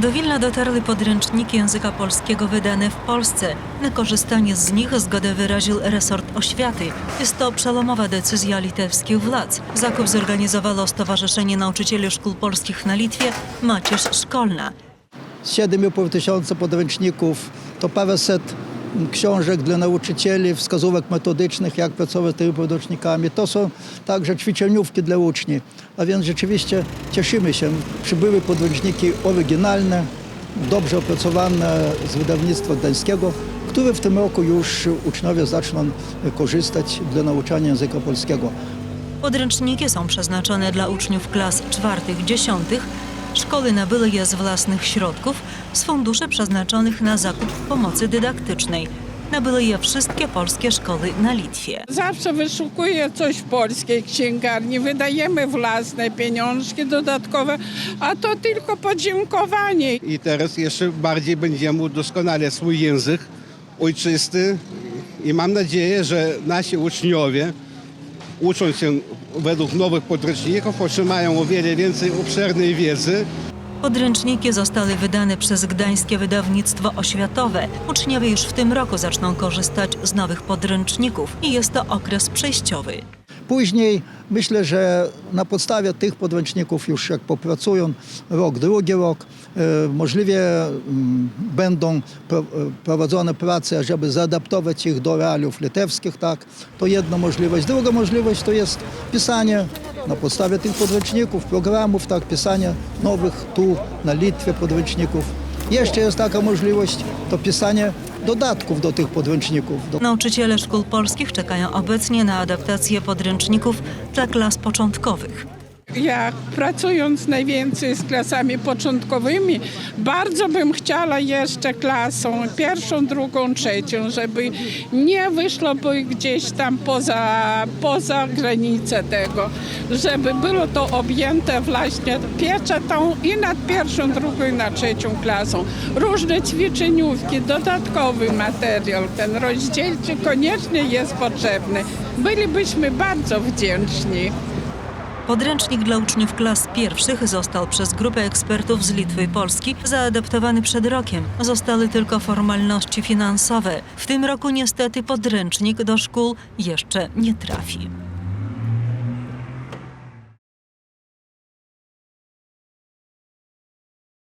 Do Wilna dotarły podręczniki języka polskiego wydane w Polsce. Na korzystanie z nich zgodę wyraził resort oświaty. Jest to przełomowa decyzja litewskich władz. Zakup zorganizowało Stowarzyszenie Nauczycieli Szkół Polskich na Litwie Macierz Szkolna. 7,5 tysiąca podręczników, to paręset książek dla nauczycieli, wskazówek metodycznych, jak pracować z tymi podręcznikami. To są także ćwiczeniówki dla uczniów. A więc rzeczywiście cieszymy się. Przybyły podręczniki oryginalne, dobrze opracowane z wydawnictwa gdańskiego, które w tym roku już uczniowie zaczną korzystać dla nauczania języka polskiego. Podręczniki są przeznaczone dla uczniów klas czwartych, dziesiątych. Szkoły nabyły je z własnych środków, z funduszy przeznaczonych na zakup pomocy dydaktycznej. Nabyły je wszystkie polskie szkoły na Litwie. Zawsze wyszukuję coś w polskiej księgarni, wydajemy własne pieniążki dodatkowe, a to tylko podziękowanie. I teraz jeszcze bardziej będziemy udoskonalać swój język ojczysty i mam nadzieję, że nasi uczniowie ucząc się według nowych podręczników otrzymają o wiele więcej obszernej wiedzy Podręczniki zostały wydane przez Gdańskie Wydawnictwo Oświatowe. Uczniowie już w tym roku zaczną korzystać z nowych podręczników i jest to okres przejściowy. Później myślę, że na podstawie tych podręczników już jak popracują rok, drugi rok, e, możliwie mm, będą e, prowadzone prace, żeby zaadaptować ich do realiów litewskich, tak, to jedna możliwość. Druga możliwość to jest pisanie na podstawie tych podręczników, programów, tak, pisanie nowych tu na Litwie podręczników. Jeszcze jest taka możliwość, to pisanie dodatków do tych podręczników, do Nauczyciele szkół polskich czekają obecnie na adaptację podręczników dla klas początkowych. Ja pracując najwięcej z klasami początkowymi, bardzo bym chciała jeszcze klasą pierwszą, drugą, trzecią, żeby nie wyszło by gdzieś tam poza, poza granicę tego, żeby było to objęte właśnie pieczetą i nad pierwszą, drugą i nad trzecią klasą. Różne ćwiczeniówki, dodatkowy materiał, ten rozdzielczy koniecznie jest potrzebny. Bylibyśmy bardzo wdzięczni. Podręcznik dla uczniów klas pierwszych został przez grupę ekspertów z Litwy i Polski zaadaptowany przed rokiem. Zostały tylko formalności finansowe. W tym roku niestety podręcznik do szkół jeszcze nie trafi.